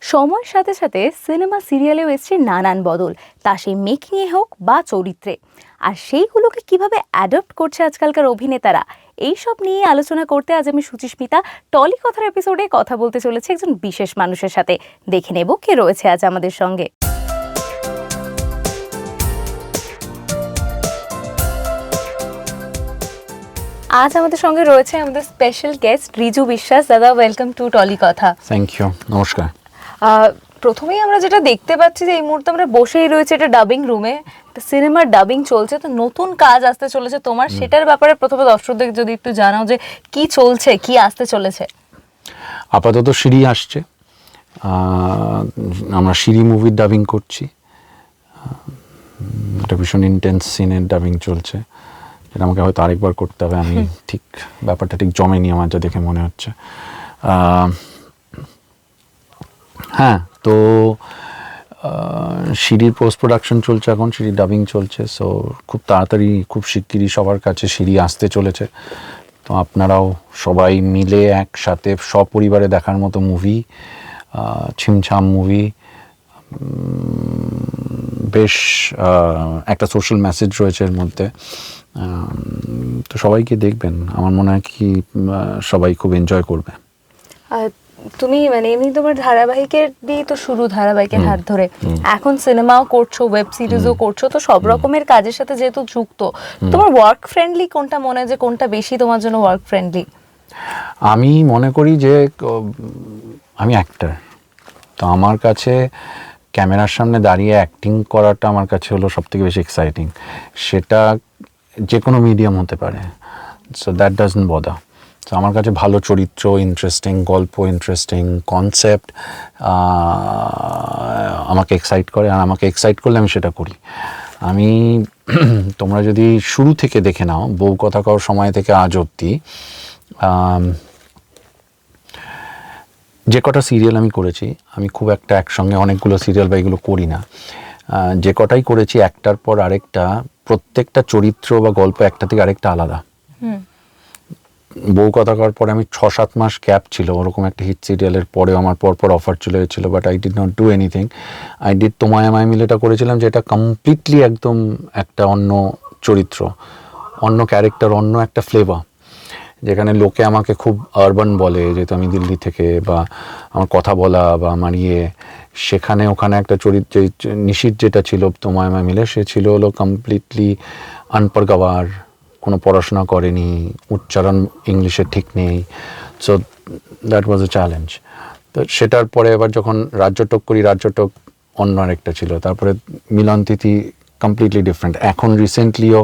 সময়ের সাথে সাথে সিনেমা সিরিয়ালেও এসছে নানান বদল, তা সেই মেকিংয়ে হোক বা চরিত্রে। আর সেইগুলোকে কীভাবে অ্যাডপ্ট করছে আজকালকার অভিনেতারা, এইসব নিয়ে আলোচনা করতে আজ আমি সুচিস্মিতা। টলি কথার এপিসোডে কথা বলতে চলেছে একজন বিশেষ মানুষের সাথে। দেখে নেব কে রয়েছে আজ আমাদের সঙ্গে। আজ আমাদের সঙ্গে রয়েছে আমাদের স্পেশাল গেস্ট রিজু বিশ্বাস। দাদা welcome to Tolly Katha. Thank you নমস্কার। প্রথমেই আমরা যেটা দেখতে পাচ্ছি যে এই মুহূর্তে আমরা বসেই রয়েছে এটা ডাবিং রুমে সিনেমার ডাবিং চলছে তো নতুন কাজ আসতে চলেছে তোমার। সেটার ব্যাপারে প্রথমে দর্শকদের যদি একটু জানাও যে কি চলছে কি আসতে চলেছে। আপাতত সিঁড়ি আসছে। আমরা সিঁড়ি মুভির ডাবিং করছি। একটা ভীষণ ইন্টেন্স সিনের ডাবিং চলছে। যেটা আমাকে হয়তো আরেকবার করতে হবে আমি ঠিক ব্যাপারটা ঠিক জমেনি আমার যা দেখে মনে হচ্ছে। আহ, হ্যাঁ তো সিঁড়ির পোস্ট প্রোডাকশন চলছে এখন, সিঁড়ির ডাবিং চলছে সো খুব তাড়াতাড়ি, খুব শিগগিরই সবার কাছে সিঁড়ি আসতে চলেছে। তো আপনারাও সবাই মিলে একসাথে সপরিবারে দেখার মতো মুভি ছিমছাম মুভি বেশ একটা সোশ্যাল মেসেজ রয়েছে এর মধ্যে। তো সবাইকে দেখবেন, আমার মনে হয় কি সবাই খুব এনজয় করবে। তুমি মানে এমনি তোমার ধারাবাহিকের দিয়ে তো শুরু ধারাবাহিকের হাত ধরে। এখন সিনেমাও করছ ওয়েব সিরিজও করছ তো সব রকমের কাজের সাথে যেহেতু যুক্ত তোমার ওয়ার্ক ফ্রেন্ডলি কোনটা মনে হয় যে কোনটা বেশি তোমার জন্য ওয়ার্ক ফ্রেন্ডলি আমি মনে করি যে আমি অ্যাক্টার তো আমার কাছে ক্যামেরার সামনে দাঁড়িয়ে অ্যাক্টিং করাটা আমার কাছে হলো সব থেকে বেশি এক্সাইটিং সেটা যে কোনো মিডিয়াম হতে পারে। সো দ্যাট ডাজন্ট বদা তো আমার কাছে ভালো চরিত্র ইন্টারেস্টিং গল্প ইন্টারেস্টিং কনসেপ্ট আমাকে এক্সাইট করে। আর আমাকে এক্সাইট করলে আমি সেটা করি। আমি তোমরা যদি শুরু থেকে দেখে নাও বউ কথা কওয়ার সময় থেকে আজ আম, যে কটা সিরিয়াল আমি করেছি আমি খুব একটা একসঙ্গে অনেকগুলো সিরিয়াল বা এগুলো করি না। যে কটাই করেছি একটার পর আরেকটা প্রত্যেকটা চরিত্র বা গল্প একটা থেকে আরেকটা আলাদা। বউ কথা করার পরে আমি ছ সাত মাস ক্যাপ ছিল, ওরকম একটা হিট সিরিয়ালের পরেও আমার পরপর অফার চলে এসেছিল but I did not do anything I did তোমায় আমায় মিলেটা করেছিলাম, যেটা কমপ্লিটলি একদম একটা অন্য চরিত্র, অন্য ক্যারেক্টার অন্য একটা ফ্লেভার যেখানে লোকে আমাকে খুব আরবান বলে যেহেতু আমি দিল্লি থেকে বা আমার কথা বলা বা আমার ইয়ে। সেখানে ওখানে একটা চরিত্র নিশিত যেটা ছিল তোমায় আমায় মিলে, সে ছিল হলো কমপ্লিটলি আনপার গাওয়ার কোনো পড়াশোনা করেনি, উচ্চারণ ইংলিশে ঠিক নেই so that was a challenge তো সেটার পরে এবার যখন রাজ্যটক করি রাজ্যটক অন্য আরেকটা ছিল, তারপরে মিলন তিথি কমপ্লিটলি ডিফারেন্ট এখন রিসেন্টলিও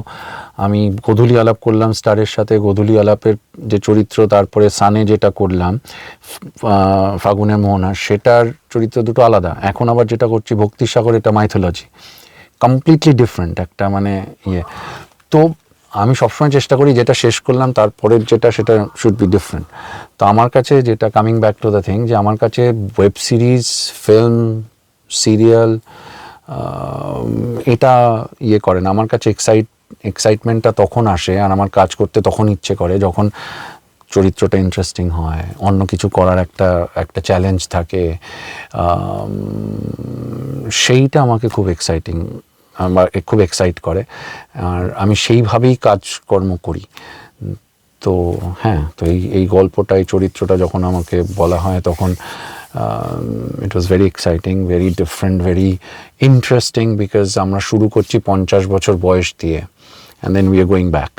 আমি গধূলি আলাপ করলাম স্টারের সাথে, গধূলি আলাপের যে চরিত্র, তারপরে সানে যেটা করলাম ফাগুনের মোহনা, সেটার চরিত্র দুটো আলাদা। এখন আবার যেটা করছি, ভক্তিসাগর, এটা মাইথোলজি কমপ্লিটলি ডিফারেন্ট একটা মানে ইয়ে। তো আমি সবসময় চেষ্টা করি যেটা শেষ করলাম, তারপরের যেটা সেটা শুড বি ডিফারেন্ট তো আমার কাছে যেটা coming back to the thing যে আমার কাছে ওয়েব সিরিজ ফিল্ম সিরিয়াল এটা ইয়ে করে না। আমার কাছে এক্সাইট এক্সাইটমেন্টটা তখন আসে আর আমার কাজ করতে তখন ইচ্ছে করে যখন চরিত্রটা ইন্টারেস্টিং হয়, অন্য কিছু করার একটা একটা চ্যালেঞ্জ থাকে সেইটা আমাকে খুব এক্সাইটিং আমার খুব এক্সাইট করে। আর আমি সেইভাবেই কাজকর্ম করি। তো হ্যাঁ তো এই এই গল্পটা এই চরিত্রটা যখন আমাকে বলা হয় তখন it was very exciting very different very interesting because আমরা শুরু করছি পঞ্চাশ বছর বয়স দিয়ে and then we are going back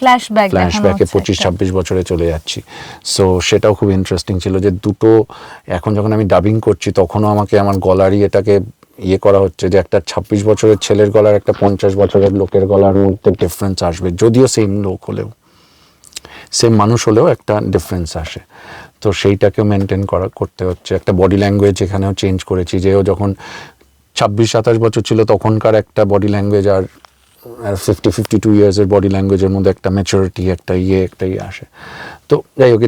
flashback ফ্ল্যাশব্যাকে পঁচিশ ছাব্বিশ বছরে চলে যাচ্ছি। সো সেটাও খুব ইন্টারেস্টিং ছিল যে দুটো এখন যখন আমি ডাবিং করছি তখনও আমাকে আমার গলারই এটাকে ইয়ে করা হচ্ছে যে একটা ছাব্বিশ বছরের ছেলের গলার, একটা পঞ্চাশ বছরের লোকের গলার মধ্যে ডিফারেন্স আসবে। যদিও সেম লোক হলেও সেম মানুষ হলেও একটা ডিফারেন্স আসে। তো সেইটাকেও মেনটেন করা, করতে হচ্ছে। একটা বডি ল্যাঙ্গুয়েজ এখানেও চেঞ্জ করেছি যে ও যখন ছাব্বিশ, সাতাশ বছর ছিল, তখনকার একটা বডি ল্যাঙ্গুয়েজ আর ফিফটি ফিফটি টু ইয়ার্সের বডি ল্যাঙ্গুয়েজের মধ্যে একটা ম্যাচুরিটি একটা ইয়ে একটা ইয়ে আসে। তো যাই হোক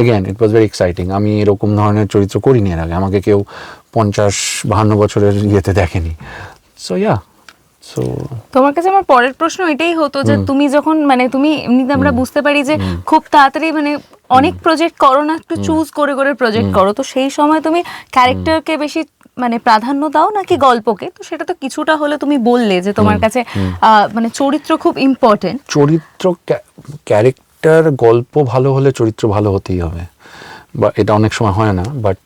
again it was very exciting আমি এরকম ধরনের চরিত্র করিনি এর আগে। আমাকে কেউ পঞ্চাশ বাহান্ন বছরের ইয়েতে দেখেনি। সো ইয়া সো তোমার কাছে আমার পরের প্রশ্ন এটাই হতো যে তুমি যখন মানে তুমি এমনিতে আমরা বুঝতে পারি যে খুব তাড়াতাড়ি মানে অনেক প্রজেক্ট করো না একটু চুজ করে করে প্রজেক্ট করো। তো সেই সময় তুমি ক্যারেক্টারকে বেশি মানে প্রাধান্য দাও নাকি গল্পকে? তো সেটা তো কিছুটা হলে তুমি বললে যে তোমার কাছে মানে চরিত্র খুব ইম্পর্টেন্ট চরিত্র ক্যারেক্টার গল্প ভালো হলে চরিত্র ভালো হতেই হবে। বা এটা অনেক সময় হয় না বাট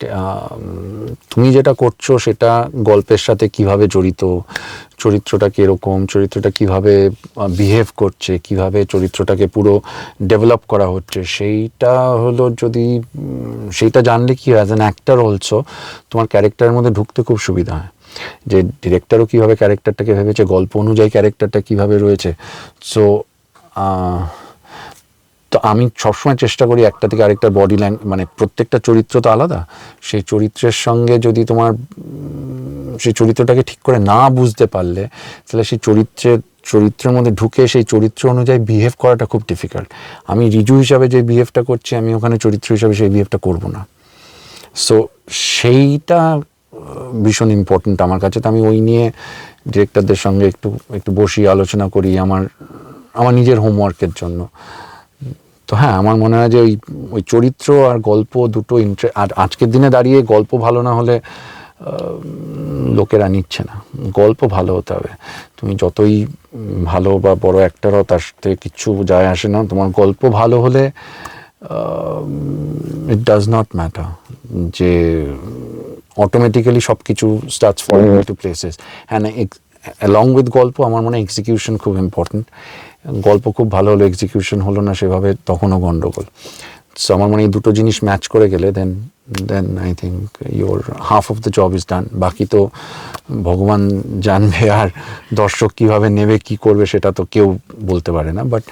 তুমি যেটা করছ সেটা গল্পের সাথে কীভাবে জড়িত, চরিত্রটা কীরকম, চরিত্রটা কীভাবে বিহেভ করছে, কীভাবে চরিত্রটাকে পুরো ডেভেলপ করা হচ্ছে, সেইটা হলো যদি সেইটা জানলে কি অ্যাজ অ্যান অ্যাক্টার অলসো তোমার ক্যারেক্টারের মধ্যে ঢুকতে খুব সুবিধা হয়। যে ডিরেক্টরও কীভাবে ক্যারেক্টারটাকে ভেবেছে, গল্প অনুযায়ী ক্যারেক্টারটা কীভাবে রয়েছে। সো তো আমি সবসময় চেষ্টা করি একটা থেকে আরেকটা বডি ল্যাঙ্গ মানে প্রত্যেকটা চরিত্র তো আলাদা। সেই চরিত্রের সঙ্গে যদি তোমার সেই চরিত্রটাকে ঠিক করে না বুঝতে পারলে, তাহলে সেই চরিত্রের চরিত্রের মধ্যে ঢুকে সেই চরিত্র অনুযায়ী বিহেভ করাটা খুব ডিফিকাল্ট আমি রিজু হিসাবে যে বিহেভটা করছি, আমি ওখানে চরিত্র হিসাবে সেই বিহেভটা করব না। সো সেইটা ভীষণ ইম্পর্ট্যান্ট আমার কাছে। তো আমি ওই নিয়ে ডিরেক্টরদের সঙ্গে একটু একটু বসি, আলোচনা করি আমার আমার নিজের হোমওয়ার্কের জন্য। তো হ্যাঁ আমার মনে হয় যে ওই ওই চরিত্র আর গল্প দুটো ইন্টারে আর আজকের দিনে দাঁড়িয়ে গল্প ভালো না হলে লোকেরা নিচ্ছে না। গল্প ভালো হতে হবে। তুমি যতই ভালো বা বড় অ্যাক্টার হও, তার সাথে কিচ্ছু যায় আসে না। তোমার গল্প ভালো হলে ইট ডাজ নট ম্যাটার যে অটোমেটিক্যালি সব কিছু স্টার্টস ফলিং ইন্টু প্লেসেস হ্যাঁ অ্যালং উইথ গল্প, আমার মনে হয় এক্সিকিউশন খুব ইম্পর্টেন্ট গল্প খুব ভালো হলো এক্সিকিউশন হলো না সেভাবে তখনও গন্ডগোল। সো আমার মনে হয় এই দুটো জিনিস ম্যাচ করে গেলে then then I think your half of the job is done বাকি তো ভগবান জানবে আর দর্শক কীভাবে নেবে, কি করবে সেটা তো কেউ বলতে পারে না। বাট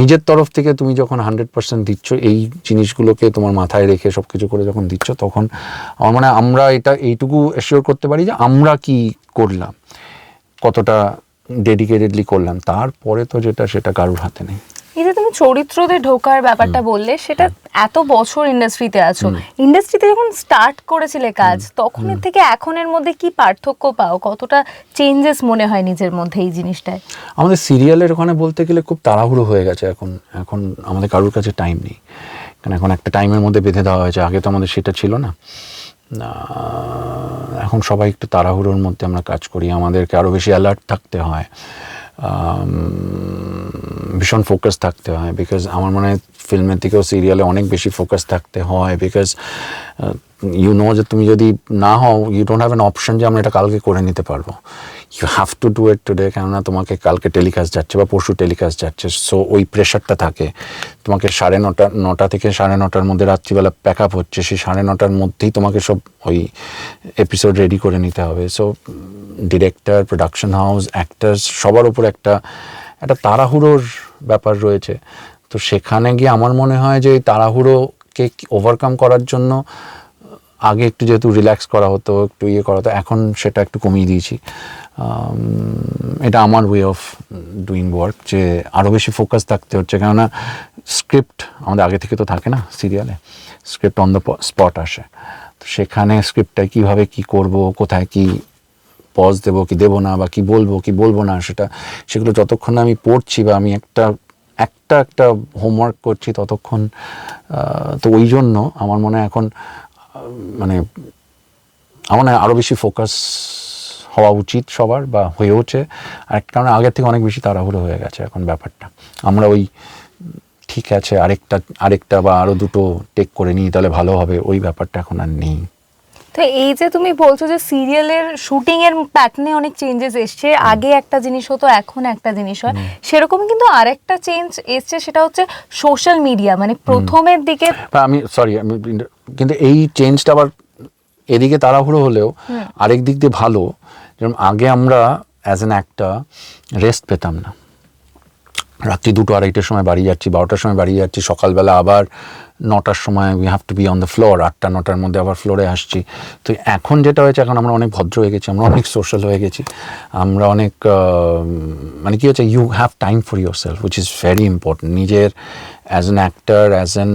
নিজের তরফ থেকে তুমি যখন হান্ড্রেড পার্সেন্ট দিচ্ছ, এই জিনিসগুলোকে তোমার মাথায় রেখে সব কিছু করে যখন দিচ্ছ, তখন আমার মনে আমরা এটা এইটুকু এসিওর করতে পারি যে আমরা কি করলাম। কতটা ডেডিকেটেডলি করলাম তারপরে তো যেটা সেটা কারোর হাতে নেই। এই যে তুমি চরিত্রতে ঢোকার ব্যাপারটা বললে সেটা এত বছর ইন্ডাস্ট্রিতে আছো। ইন্ডাস্ট্রিতে যখন স্টার্ট করেছিলে কাজ তখনের থেকে এখনের মধ্যে কি পার্থক্য পাও? কতটা চেঞ্জেস মনে হয় নিজের মধ্যে এই জিনিসটায়? আমাদের সিরিয়ালের ওখানে বলতে গেলে খুব তাড়াহুড়ো হয়ে গেছে এখন। এখন আমাদের কারোর কাছে টাইম নেই। কারণ এখন একটা টাইমের মধ্যে বেঁধে দেওয়া হয়েছে। আগে তো আমাদের সেটা ছিল না। এখন সবাই একটু তাড়াহুড়োর মধ্যে আমরা কাজ করি। আমাদেরকে আরও বেশি অ্যালার্ট থাকতে হয়। ভীষণ ফোকাস থাকতে হয়। বিকজ আমার মনে হয় ফিল্মের দিকেও সিরিয়ালে অনেক বেশি ফোকাস থাকতে হয়। বিকজ ইউ নো যে তুমি যদি না হও you don't have an option যে আমরা এটা কালকে করে নিতে পারব। You have to do it today কেননা তোমাকে কালকে টেলিকাস্ট যাচ্ছে বা পরশু টেলিকাস্ট যাচ্ছে। সো ওই প্রেশারটা থাকে। তোমাকে সাড়ে নটা নটা থেকে সাড়ে নটার মধ্যে রাত্রিবেলা প্যাক আপ হচ্ছে। সেই সাড়ে নটার মধ্যেই তোমাকে সব ওই এপিসোড রেডি করে নিতে হবে। So director production house actors সবার উপর একটা একটা তাড়াহুড়োর ব্যাপার রয়েছে। তো সেখানে গিয়ে আমার মনে হয় যে তাড়াহুড়োকে ওভারকাম করার জন্য আগে একটু যেহেতু রিল্যাক্স করা হতো, একটু ইয়ে করা হতো, এখন সেটা একটু কমিয়ে দিয়েছি। এটা আমার ওয়ে অফ ডুইং ওয়ার্ক যে আরও বেশি ফোকাস থাকতে হচ্ছে। কেননা স্ক্রিপ্ট আমাদের আগে থেকে তো থাকে না সিরিয়ালে স্ক্রিপ্ট অন দ্য স্পট আসে। তো সেখানে স্ক্রিপ্টটা কীভাবে কি করব, কোথায় কি পজ দেবো, কি দেবো না, বা কি বলব কি বলব না, সেটা, সেগুলো যতক্ষণ আমি পড়ছি বা আমি একটা একটা একটা হোমওয়ার্ক করছি ততক্ষণ তো ওই জন্য আমার মনে হয় এখন মানে আমার হয় আরও বেশি ফোকাস হওয়া উচিত সবার বা হয়েওছে আর একটা কারণে আগের থেকে অনেক বেশি তাড়াহুড়ো হয়ে গেছে এখন ব্যাপারটা। আমরা ওই ঠিক আছে আরেকটা আরেকটা বা আরও দুটো টেক করে নিই তাহলে ভালো হবে ওই ব্যাপারটা এখন আর নেই। তো এই যে তুমি বলছো যে সিরিয়ালের শুটিং এর প্যাটার্নে অনেক চেঞ্জেস এসছে আগে একটা জিনিস হতো এখন একটা জিনিস হয়। সেরকম কিন্তু আরেকটা চেঞ্জ এসছে সেটা হচ্ছে সোশ্যাল মিডিয়া মানে প্রথমের দিকে আমি সরি আমি কিন্তু এই চেঞ্জটা আবার এদিকে তাড়াহুড়ো হলেও আরেক দিক দিয়ে ভালো। যেরকম আগে আমরা অ্যাজ অ্যান একটা রেস্ট পেতাম না। রাত্রি দুটো আড়াইটার সময় বাড়ি যাচ্ছি বারোটার সময় বাড়ি যাচ্ছি সকালবেলা আবার নটার সময় we have to be on the floor আটটা, নটার মধ্যে আবার ফ্লোরে আসছি। তো এখন যেটা হয়েছে, এখন আমরা অনেক ভদ্র হয়ে গেছি, আমরা অনেক সোশ্যাল হয়ে গেছি। আমরা অনেক মানে কী হচ্ছে you have time for yourself which is very important নিজের as an actor as an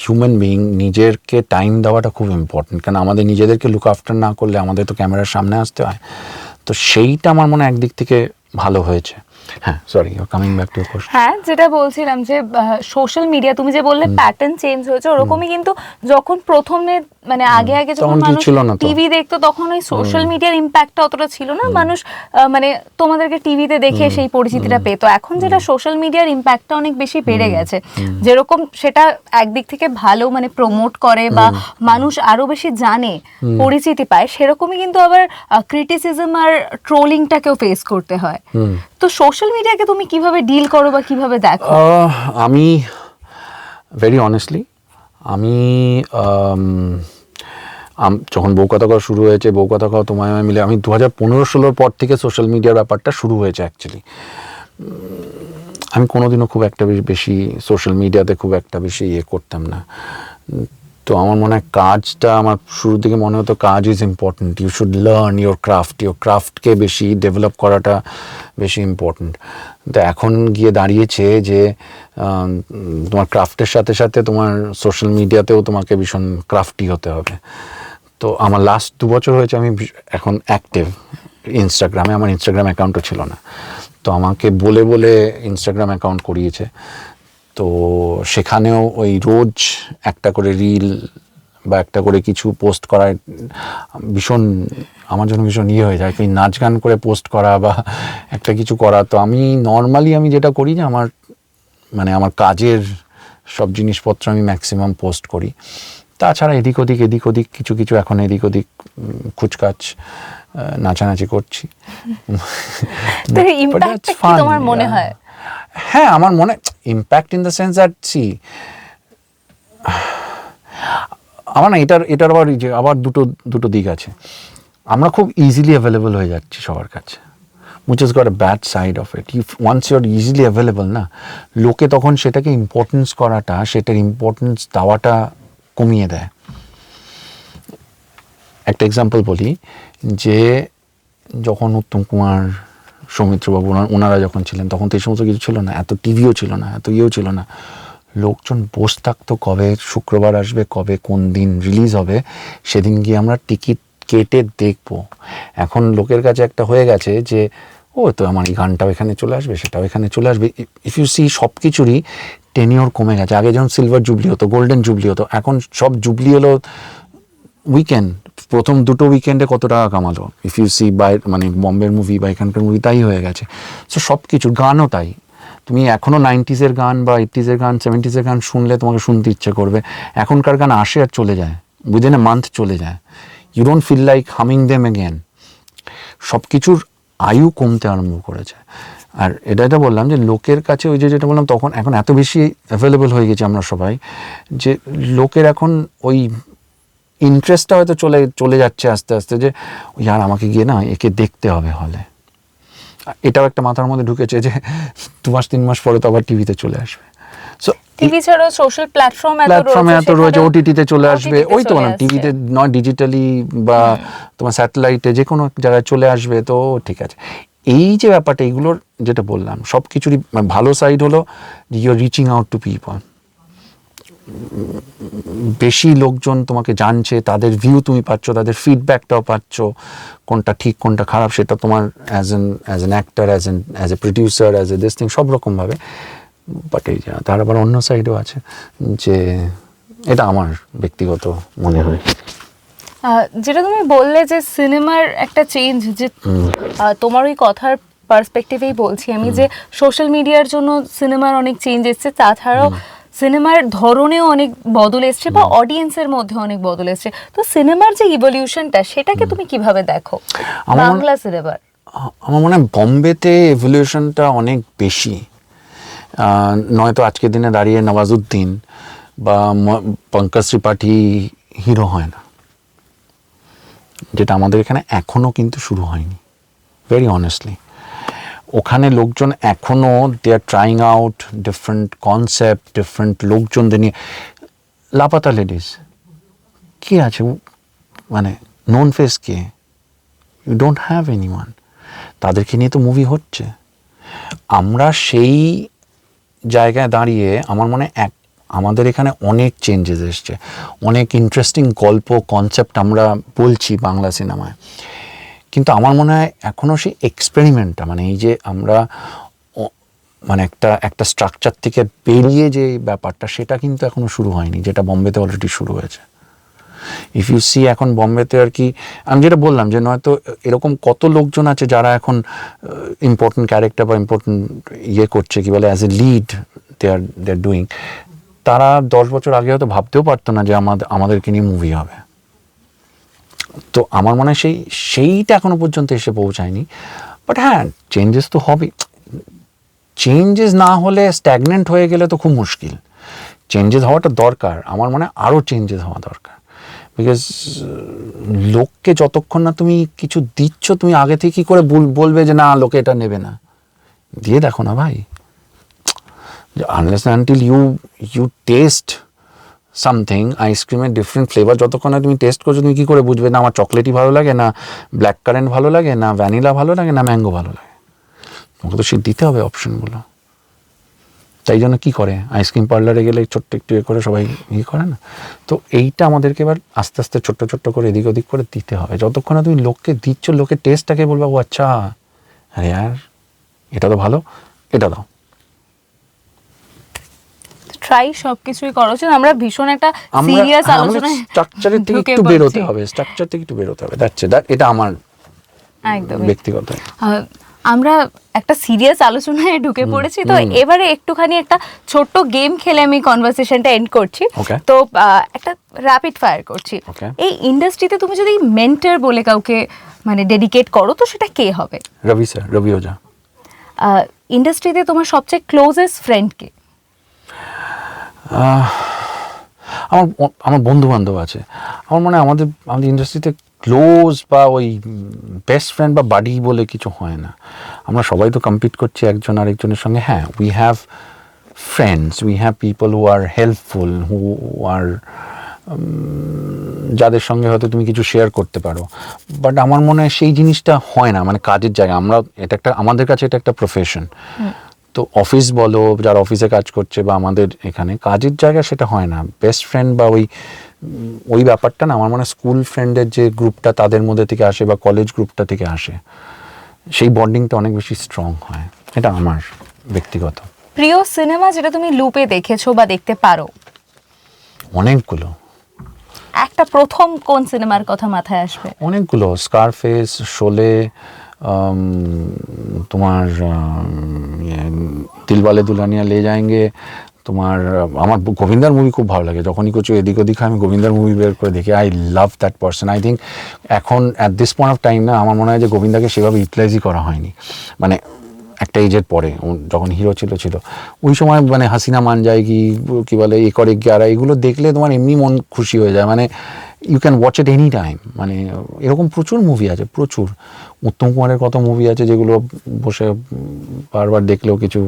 human being নিজেরকে time দেওয়াটা খুব ইম্পর্টেন্ট কারণ আমাদের নিজেদেরকে লুক আফটার না করলে আমাদের তো ক্যামেরার সামনে আসতে হয়। তো সেইটা আমার মনে একদিক থেকে ভালো হয়েছে। হ্যাঁ sorry coming back to question হ্যাঁ যেটা বলছিলাম যে সোশ্যাল মিডিয়া তুমি যে বললে প্যাটার্ন চেঞ্জ হয়েছে ওরকমই কিন্তু যখন প্রথমে মানে আগে আগে যখন মানুষ। টিভি দেখতো তখন ওই সোশ্যাল মিডিয়ার ইম্প্যাক্টটা অতটা ছিল না। মানুষ মানে তোমাদেরকে টিভিতে দেখে সেই পরিচিতিটা পেতো। এখন যেটা সোশ্যাল মিডিয়ার ইম্প্যাক্টটা অনেক বেশি বেড়ে গেছে। যেরকম সেটা একদিক থেকে ভালো মানে প্রমোট করে বা মানুষ আরও বেশি জানে পরিচিতি পায় সেরকমই কিন্তু আবার ক্রিটিসিজম আর ট্রোলিংটাকেও ফেস করতে হয়। তো সোশ্যাল মিডিয়াকে তুমি কীভাবে ডিল করো বা কীভাবে দেখো? আমি ভেরি অনেস্টলি আমি যখন বউ কথা কওয়া শুরু হয়েছে, বউ কথা কওয়া তোমায় মিলে, আমি দু হাজার পনেরো ষোলোর পর থেকে সোশ্যাল মিডিয়ার ব্যাপারটা শুরু হয়েছে অ্যাকচুয়ালি আমি কোনোদিনও খুব একটা বেশি সোশ্যাল মিডিয়াতে খুব একটা বেশি ইয়ে করতাম না। তো আমার মনে হয় কাজটা আমার শুরুর দিকে মনে হতো কাজ is important you should learn your craft your ক্রাফটকে বেশি ডেভেলপ করাটা বেশি ইম্পর্ট্যান্ট তো এখন গিয়ে দাঁড়িয়েছে যে তোমার ক্রাফটের সাথে সাথে তোমার সোশ্যাল মিডিয়াতেও তোমাকে ভীষণ ক্রাফটি হতে হবে। তো আমার লাস্ট দু বছর হয়েছে আমি এখন অ্যাক্টিভ ইনস্টাগ্রামে আমার ইনস্টাগ্রাম অ্যাকাউন্টও ছিল না। তো আমাকে বলে বলে ইনস্টাগ্রাম অ্যাকাউন্ট করিয়েছে। তো সেখানেও ওই রোজ একটা করে রিল বা একটা করে কিছু পোস্ট করা ভীষণ আমার জন্য ভীষণ ইয়ে হয়ে যায়। ওই নাচ গান করে পোস্ট করা বা একটা কিছু করা। তো আমি নর্মালি আমি যেটা করি যে আমার মানে আমার কাজের সব জিনিসপত্র আমি ম্যাক্সিমাম পোস্ট করি। তাছাড়া এদিক ওদিক এদিক ওদিক কিছু কিছু এখন এদিক ওদিক উম, কুচকাচ নাচানাচি করছি। কি তোমার মনে হয়? হ্যাঁ আমার মনে impact in the sense that see আমার না এটার এটার আবার যে, আবার দুটো দুটো দিক আছে। আমরা খুব ইজিলি অ্যাভেলেবল হয়ে যাচ্ছি সবার কাছে। Which is got a bad side of it if once your easily available না, লোকে তখন সেটাকে ইম্পর্টেন্স করাটা, সেটার ইম্পর্টেন্স দেওয়াটা কমিয়ে দেয়। একটা এক্সাম্পল বলি, যে যখন উত্তম কুমার সৌমিত্রবাবু ওনার- যখন ছিলেন, তখন তো এই সমস্ত কিছু ছিল না, এত টিভিও ছিল না, এত ইয়েও ছিল না। লোকজন বস থাকতো কবে শুক্রবার আসবে, কবে কোন দিন রিলিজ হবে, সেদিন গিয়ে আমরা টিকিট কেটে দেখব। এখন লোকের কাছে একটা হয়ে গেছে যে, ও তো আমার এই গানটাও এখানে চলে আসবে, সেটাও এখানে চলে আসবে। ইফ ইউ সি সব কিছুরই টেনিওর কমে গেছে। আগে যেমন সিলভার জুবলি হতো গোল্ডেন জুবলি হতো, এখন সব জুবলি হলো উইকেন্ড প্রথম দুটো উইকেন্ডে কত টাকা কামালো? ইফ ইউ সি বাই মানে বম্বের মুভি বা এখানকার মুভি তাই হয়ে গেছে। সো সব কিছু গানও তাই। তুমি এখনও নাইনটিজের গান বা এইটিজের গান সেভেন্টিজের গান শুনলে তোমাকে শুনতে ইচ্ছে করবে। এখনকার গান আসে আর চলে যায়। উইদিন এ মান্থ চলে যায়। You don't feel like humming them again সব কিছুর আয়ু কমতে আরম্ভ করেছে। আর এটা এটা বললাম যে, লোকের কাছে ওই যে যেটা বললাম, তখন এখন এত বেশি অ্যাভেলেবেল হয়ে গেছি আমরা সবাই, যে লোকের এখন ওই ইন্টারেস্টটা হয়তো চলে চলে যাচ্ছে আস্তে আস্তে যে ইয়ার আমাকে গিয়ে না একে দেখতে হবে হলে। এটাও একটা মাথার মধ্যে ঢুকেছে যে দু মাস তিন মাস পরে তো আবার টিভিতে চলে আসবে। সো টিভি ছাড়াও সোশ্যাল প্ল্যাটফর্ম প্ল্যাটফর্মে এত রয়েছে ওটিটিতে চলে আসবে ওই তো না টিভিতে নয় ডিজিটালি বা তোমার স্যাটেলাইটে যে কোনো জায়গায় চলে আসবে তো ঠিক আছে। এই যে ব্যাপারটা এইগুলোর যেটা বললাম সব কিছুরই মানে ভালো সাইড হলো your reaching out to people বেশি লোকজন তোমাকে জানছে তাদের ভিউ তুমি পাচ্ছ তাদের ফিডব্যাকটাও পাচ্ছ কোনটা ঠিক কোনটা খারাপ সেটা তোমার as an as an actor as an as a producer as a this thing সব রকমভাবে। বাট এই তার আবার অন্য সাইডও আছে যে এটা আমার ব্যক্তিগত মনে হয়। যেটা তুমি বললে যে সিনেমার একটা চেঞ্জ যে তোমার ওই কথার পার্সপেক্টিভেই বলছি আমি যে সোশ্যাল মিডিয়ার জন্য সিনেমার অনেক চেঞ্জ এসছে। তাছাড়াও সিনেমার ধরনেও অনেক বদল এসছে বা অডিয়েন্সের মধ্যে অনেক বদল এসছে। তো সিনেমার যে ইভলিউশনটা সেটাকে তুমি কীভাবে দেখো? আমার বাংলা সিনেমার। আমার মনে হয় বম্বেতে এভলিউশনটা অনেক বেশি। নয়তো আজকের দিনে দাঁড়িয়ে নওয়াজুদ্দিন বা পঙ্কজ ত্রিপাঠী হিরো হয় না। যেটা আমাদের এখানে এখনও কিন্তু শুরু হয়নি। ভেরি অনেস্টলি ওখানে লোকজন এখনও they are trying out different concept different লোকজনদের নিয়ে। লাপাতা লেডিস কে আছে? মানে non face K? You don't have any one তাদেরকে নিয়ে তো মুভি হচ্ছে। আমরা সেই জায়গায় দাঁড়িয়ে, আমার মনে এক, আমাদের এখানে অনেক চেঞ্জেস এসছে। অনেক ইন্টারেস্টিং গল্প কনসেপ্ট আমরা বলছি বাংলা সিনেমায় কিন্তু আমার মনে হয় এখনও সেই এক্সপেরিমেন্টটা মানে এই যে আমরা মানে একটা একটা স্ট্রাকচার থেকে বেরিয়ে যে ব্যাপারটা, সেটা কিন্তু এখনও শুরু হয়নি, যেটা বম্বেতে অলরেডি শুরু হয়েছে। ইফ ইউ সি এখন বম্বেতে আর কি, আমি যেটা বললাম যে নয়তো এরকম কত লোকজন আছে যারা এখন ইম্পর্টেন্ট ক্যারেক্টার বা ইম্পর্টেন্ট ইয়ে করছে, কি বলে as a lead they are they are doing তারা দশ বছর আগে হয়তো ভাবতেও পারতো না যে আমাদের আমাদেরকে নিয়ে মুভি হবে। তো আমার মনে হয় সেই, সেইটা এখনও পর্যন্ত এসে পৌঁছায়নি। বাট হ্যাঁ চেঞ্জেস তো হবে চেঞ্জেস না হলে স্ট্যাগনেন্ট হয়ে গেলে তো খুব মুশকিল। চেঞ্জেস হওয়াটা দরকার। আমার মনে হয় আরও চেঞ্জেস হওয়া দরকার। বিকজ লোককে যতক্ষণ না তুমি কিছু দিচ্ছ, তুমি আগে থেকে কী করে বল- বলবে যে না, লোকে এটা নেবে না। দিয়ে দেখো না ভাই। Unless until you you test something আইসক্রিমের ডিফারেন্ট ফ্লেভার যতক্ষণ না তুমি টেস্ট করছ, তুমি কী করে বুঝবে না আমার চকলেটই ভালো লাগে, না ব্ল্যাক কারেন্ট ভালো লাগে, না ভ্যানিলা ভালো লাগে, না ম্যাঙ্গো ভালো লাগে? তোমাকে তো সে দিতে হবে অপশনগুলো তাই জন্য কী করে? আইসক্রিম পার্লারে গেলে ছোট্ট একটু এ করে সবাই ইয়ে করে না? তো এইটা আমাদেরকে এবার আস্তে আস্তে ছোট্ট ছোট্ট করে এদিক ওদিক করে দিতে হবে। যতক্ষণ না তুমি লোককে দিচ্ছ, লোকের টেস্টটাকে বলবে, ও আচ্ছা আরে আর এটা তো ভালো, এটা দাও। ট্রাই সবকিছুই করছ আমরা ভীষণ একটা সিরিয়াস আলোচনা স্ট্রাকচারের থেকে একটু বেরোতে। হবে স্ট্রাকচার থেকে একটু বেরোতে হবে দ্যাটস দ্যাট এটা আমার একদমই। ব্যক্তিগত। আমরা একটা সিরিয়াস আলোচনায় ঢুকে পড়েছি তো এবারে একটুখানি একটা ছোট্ট গেম খেলে আমি কনভারসেশনটা এন্ড করছি। তো একটা র্যাপিড ফায়ার করছি. এই ইন্ডাস্ট্রিতে তুমি যদি মেন্টর বলে কাউকে মানে ডেডিকেট করো তো সেটা কে হবে? রবি স্যার রবি ওঝা। ইন্ডাস্ট্রিতে তোমার সবচেয়ে ক্লোজেস্ট ফ্রেন্ড কে? আমার আমার বন্ধু বান্ধব আছে। আমার মনে হয় আমাদের আমাদের ইন্ডাস্ট্রিতে ক্লোজ বা ওই বেস্ট ফ্রেন্ড বা বাডি বলে কিছু হয় না। আমরা সবাই তো কম্পিট করছি একজন আরেকজনের সঙ্গে। হ্যাঁ we have friends we have people who are helpful who are যাদের সঙ্গে হয়তো তুমি কিছু শেয়ার করতে পারো। বাট আমার মনে হয় সেই জিনিসটা হয় না। মানে কাজের জায়গা। আমরা, এটা একটা, আমাদের কাছে এটা একটা প্রফেশন তো অফিস বলো যারা অফিসে কাজ করছে বা আমাদের এখানে কাজের জায়গা সেটা হয় না। বেস্ট ফ্রেন্ড বা ওই ওই ব্যাপারটা না আমার মনে হয় স্কুল ফ্রেন্ডের যে গ্রুপটা তাদের মধ্যে থেকে আসে বা কলেজ গ্রুপটা থেকে আসে সেই বন্ডিংটা অনেক বেশি স্ট্রং হয়। এটা আমার ব্যক্তিগত। প্রিয় সিনেমা যেটা তুমি লুপে দেখেছ বা দেখতে পারো? অনেকগুলো। একটা প্রথম কোন সিনেমার কথা মাথায় আসবে? অনেকগুলো। স্কারফেস শোলে তোমার আম, ইয়ে, দিলওয়ালে দুলহানিয়া লে যায়েঙ্গে। তোমার আমার গোবিন্দার মুভি খুব ভালো লাগে। যখনই কিছু এদিক ওদিক আমি গোবিন্দার মুভি বের করে দেখি। I love that person I think এখন at this point of time না আমার মনে হয় যে গোবিন্দাকে সেভাবে ইউটিলাইজই করা হয়নি। মানে একটা এজের পরে যখন হিরো ছিল ছিল। ওই সময় মানে হাসিনা মান যায় কি কি বলে এ করে গ্যারা এগুলো দেখলে তোমার এমনি মন খুশি হয়ে যায়। মানে you can watch it any time মানে এরকম প্রচুর মুভি আছে প্রচুর। উত্তম কুমারের কত মুভি আছে যেগুলো বসে বারবার দেখলেও কিছু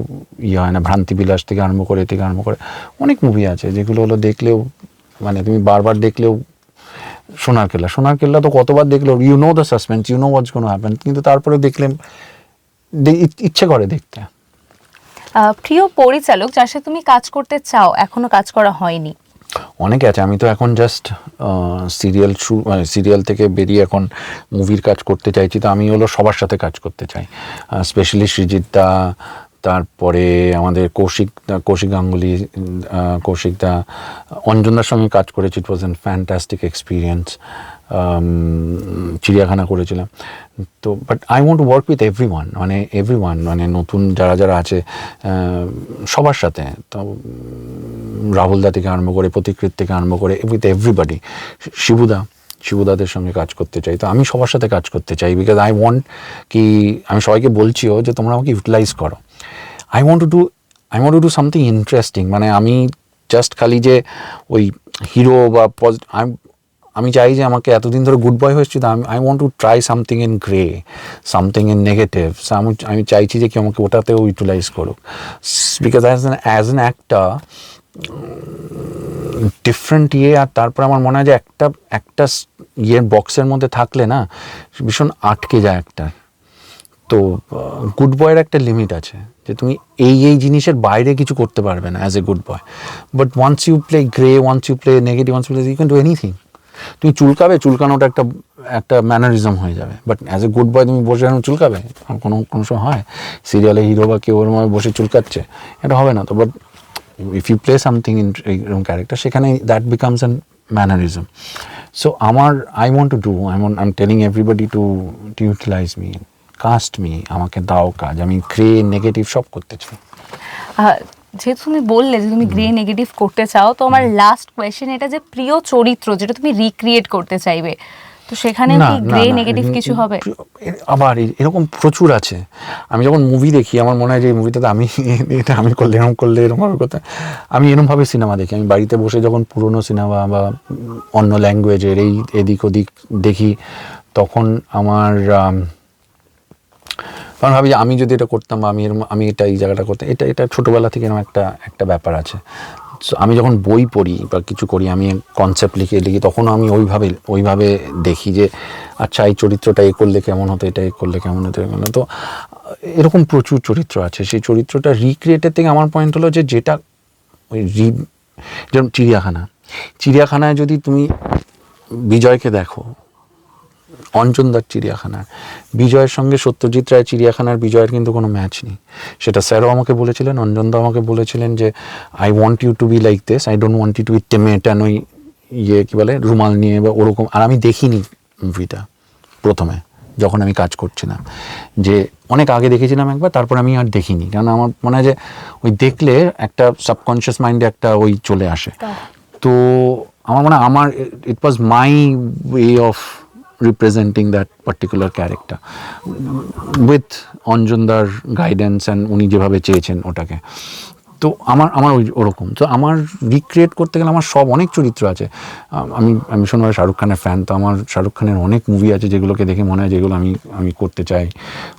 ইয়ে হয় না, ভ্রান্তি বিলাস থেকে আরম্ভ করে থেকে আরম্ভ করে। অনেক মুভি আছে যেগুলো হলো দেখলেও মানে তুমি বারবার দেখলেও সোনার কেল্লা। সোনার কেল্লা তো কতবার দেখলেও you know the suspense you know what's কোনো হ্যাপেন কিন্তু তারপরে দেখলে ইচ্ছে করে দেখতে। প্রিয় পরিচালক, যার সাথে তুমি কাজ করতে চাও, এখনও কাজ করা হয়নি অনেকে আছে। আমি তো এখন জাস্ট সিরিয়াল শু সিরিয়াল থেকে বেরিয়ে এখন মুভির কাজ করতে চাইছি। তো আমি হলো সবার সাথে কাজ করতে চাই। স্পেশালি সৃজিত দা তারপরে আমাদের কৌশিক কৌশিক গাঙ্গুলি আহ, কৌশিক দা অঞ্জনদার সঙ্গে কাজ করেছি। It was an fantastic experience Chiriyakhana করেছিলাম। তো but I want work with everyone মানে এভরি ওয়ান মানে নতুন যারা যারা আছে সবার সাথে। তো রাহুলদা থেকে আরম্ভ করে প্রতিকৃত থেকে আরম্ভ করে উইথ এভরিবাডি শিবুদা, শিবুদাদের সঙ্গে কাজ করতে চাই। তো আমি সবার সাথে কাজ করতে চাই বিকজ আই ওয়ান্ট কি, আমি সবাইকে বলছিও যে তোমরা আমাকে ইউটিলাইজ করো। I want to do I want to do something interesting মানে আমি জাস্ট খালি যে ওই হিরো বা আমি চাই যে আমাকে এতদিন ধরে গুড বয় হয়েছি, তো আমি I want to try something in grey something in negative আমি আমি চাইছি যে কি আমাকে ওটাতেও ইউটিলাইজ করুক। Because as an as an actor different ইয়ে আর তারপর আমার মনে হয় যে একটা একটা ইয়ের বক্সের মধ্যে থাকলে না, ভীষণ আটকে যায় একটা। তো গুড বয়ের একটা লিমিট আছে, যে তুমি এই এই জিনিসের বাইরে কিছু করতে পারবে না as a good boy but once you play grey once you play negative once play you can do anything তুমি চুলকাবে, চুলকানোটা একটা একটা ম্যানারিজম হয়ে যাবে। But as a good boy তুমি বসে এরকম চুলকাবে? কোনো কোনো সময় হয়? সিরিয়ালে হিরো বা কেউ ওরকম বসে চুলকাচ্ছে? এটা হবে না তো। But if you play something in এরকম ক্যারেক্টার সেখানে that becomes an mannerism so আমার I want to do I want I am telling everybody to to utilise me cast me আমাকে দাও কাজ আমি ক্রে নেগেটিভ সব করতে চাই। যেহেতু তুমি বললে যে তুমি গ্রে নেগেটিভ করতে চাও তো আমার লাস্ট কোয়েশ্চেন এটা যে প্রিয় চরিত্র যেটা তুমি রিক্রিয়েট করতে চাইবে তো সেখানে কি গ্রে নেগেটিভ কিছু হবে? আবার এরকম প্রচুর আছে। আমি যখন মুভি দেখি আমার মনে হয় যে মুভিটাতে আমি এটা আমি করলে এরকম করলে এরকম কথা আমি এরকমভাবে সিনেমা দেখি। আমি বাড়িতে বসে যখন পুরনো সিনেমা বা অন্য ল্যাঙ্গুয়েজের এই এদিক ওদিক দেখি তখন আমার আম, তখন ভাবি যে আমি যদি এটা করতাম বা আমি আমি এটা এই জায়গাটা করতাম এটা এটা ছোটোবেলা থেকে এরকম একটা একটা ব্যাপার আছে। আমি যখন বই পড়ি বা কিছু করি, আমি কনসেপ্ট লিখে, লিখি তখন আমি ওইভাবে ওইভাবে দেখি যে আচ্ছা এই চরিত্রটা এ করলে কেমন হতো, এটা এ করলে কেমন হতো কেমন তো, এরকম প্রচুর চরিত্র আছে। সেই চরিত্রটা রিক্রিয়েটের থেকে আমার পয়েন্ট হলো যে, যেটা ওই রি, যেমন চিড়িয়াখানা। চিড়িয়াখানায় যদি তুমি বিজয়কে দেখো অঞ্জনদার চিড়িয়াখানার। বিজয়ের সঙ্গে সত্যজিৎ রায় চিড়িয়াখানার বিজয়ের কিন্তু কোনো ম্যাচ নেই। সেটা স্যারও আমাকে বলেছিলেন অঞ্জনদা আমাকে বলেছিলেন যে I want you to be like this I don't want you to be টেমেটান ওই ইয়ে কী বলে রুমাল নিয়ে বা ওরকম। আর আমি দেখিনি মুভিটা প্রথমে যখন আমি কাজ করছিলাম। যে অনেক আগে দেখেছিলাম একবার তারপর আমি আর দেখিনি। কারণ আমার মনে হয় যে ওই দেখলে একটা সাবকনশিয়াস মাইন্ডে একটা ওই চলে আসে। তো আমার মনে হয় আমার it was my way of representing that particular character with অঞ্জনদার গাইডেন্স অ্যান্ড উনি যেভাবে চেয়েছেন ওটাকে। তো আমার আমার ওই ওরকম। তো আমার রিক্রিয়েট করতে গেলে আমার সব অনেক চরিত্র আছে। আম- আমি ভীষণভাবে শাহরুখ খানের ফ্যান তো আমার শাহরুখ খানের অনেক মুভি আছে যেগুলোকে দেখে মনে হয় যেগুলো আমি আমি করতে চাই।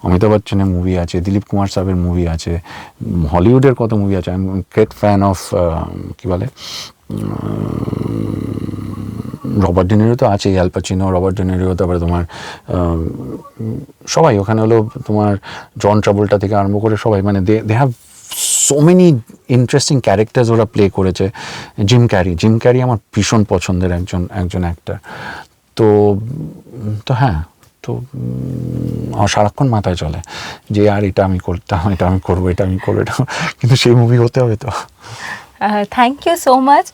অমিতাভ বচ্চনের মুভি আছে, দিলীপ কুমার সাহেবের মুভি আছে, হলিউডের কত মুভি আছে? আমি গ্রেট ফ্যান অফ কী বলে? রবার্ট ডেনেরিও তো আছেই অ্যালপাচিনো রবার্ট ডেনেরিও তারপরে তোমার সবাই ওখানে হলো তোমার জন ট্রাবলটা থেকে আরম্ভ করে সবাই মানে they they have so many interesting characters ওরা প্লে করেছে। জিম ক্যারি জিম ক্যারি আমার ভীষণ পছন্দের একজন একজন অ্যাক্টার তো তো হ্যাঁ তো আমার সারাক্ষণ মাথায় চলে যে, আর এটা আমি করতাম, এটা আমি করব, এটা আমি করব, এটা কিন্তু সেই মুভি হতে হবে তো। থ্যাংক ইউ সো মাচ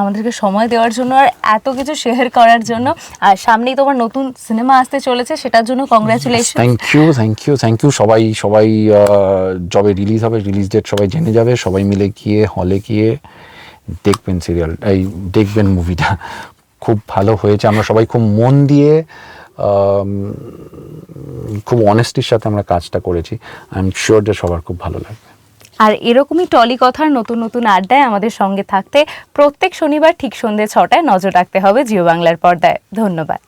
আমাদেরকে সময় দেওয়ার জন্য আর এত কিছু শেয়ার করার জন্য। আর সামনেই তোমার নতুন সিনেমা আসতে চলেছে, সেটার জন্য congratulation thank you thank you thank you সবাই সবাই যবে রিলিজ হবে রিলিজ ডেট সবাই জেনে যাবে। সবাই মিলে গিয়ে হলে গিয়ে দেখবেন সিরিয়াল এই দেখবেন মুভিটা খুব ভালো হয়েছে। আমরা সবাই খুব মন দিয়ে খুব অনেস্টির সাথে আমরা কাজটা করেছি। আই এম শিওর যে সবার খুব ভালো লাগবে। আর এরকমই টলি কথার নতুন নতুন আড্ডায় আমাদের সঙ্গে থাকতে প্রত্যেক শনিবার ঠিক সন্ধ্যে ছটায় নজর রাখতে হবে জিও বাংলার পর্দায়। ধন্যবাদ।